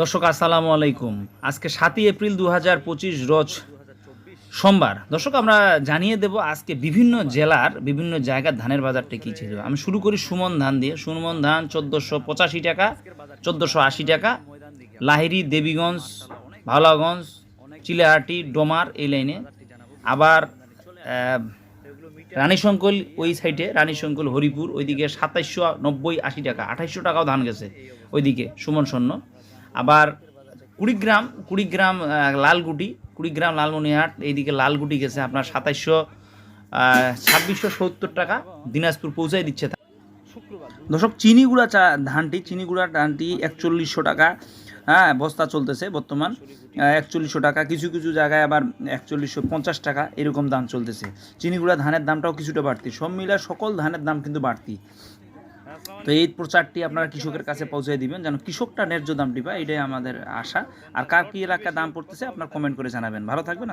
দর্শক, আসসালামু আলাইকুম। আজকে সাতই এপ্রিল দু হাজার পঁচিশ রোজ সোমবার। দর্শক, আমরা জানিয়ে দেব আজকে বিভিন্ন জেলার বিভিন্ন জায়গার ধানের বাজারটা কী ছিল। আমি শুরু করি সুমন ধান দিয়ে। সুমন ধান চোদ্দোশো পঁচাশি টাকা, চোদ্দোশো আশি টাকা। লাহিরি দেবীগঞ্জ, ভাওলাগঞ্জ, চিলাহাটি, ডোমার এই লাইনে। আবার রানীশঙ্কল ওই সাইডে, রানীশঙ্কল হরিপুর, ওইদিকে সাতাইশশো নব্বই আশি টাকা, আঠাইশশো টাকাও ধান গেছে ওইদিকে, সুমন স্বর্ণ। আবার কুড়িগ্রাম কুড়িগ্রাম লালগুটি, কুড়িগ্রাম লালমনিহাট এইদিকে লালগুটি গেছে আপনার সাতাইশশো ছাব্বিশশো সত্তর টাকা, দিনাজপুর পৌঁছাই দিচ্ছে। দর্শক, চিনিগুড়া চা ধানটি, চিনিগুড়া ধানটি একচল্লিশশো টাকা হ্যাঁ বস্তা চলতেছে বর্তমান একচল্লিশশো টাকা, কিছু কিছু জায়গায় আবার একচল্লিশশো পঞ্চাশ টাকা, এরকম দাম চলতেছে চিনিগুড়া ধানের দামটাও কিছুটা বাড়তি, সব মিলে সকল ধানের দাম কিন্তু বাড়তি তো এই প্রচারটি আপনারা কৃষকের কাছে পৌঁছে দিবেন, যেন কৃষকটা ন্যায্য দাম পায়, এটাই আমাদের আশা। আর কার কি এলাকায় দাম পড়তেছে, আপনার কমেন্ট করে জানাবেন। ভালো থাকবেন